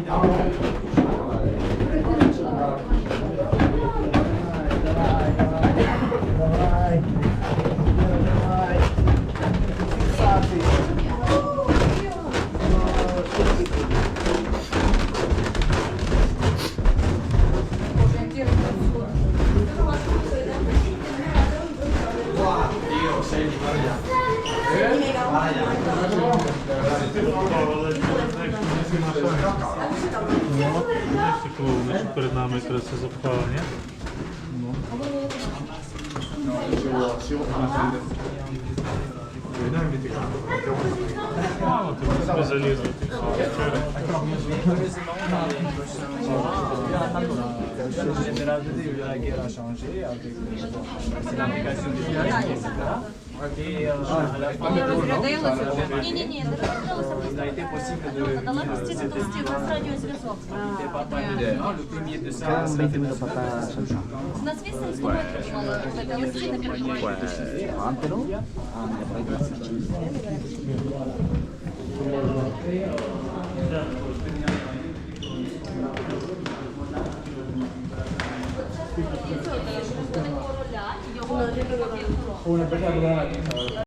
Dios, eh, що перед нами якраз це запхання. Мало тут тебе залізли. ти все, вчора. Le général de Dieu, la guerre a changé avec l'application des directs, etc. Et euh, à la fin de l'eau, Дала постійно листі, у нас радіозв'язок. У нас вісім з тобою прийшла, але листі не приймають. Una persona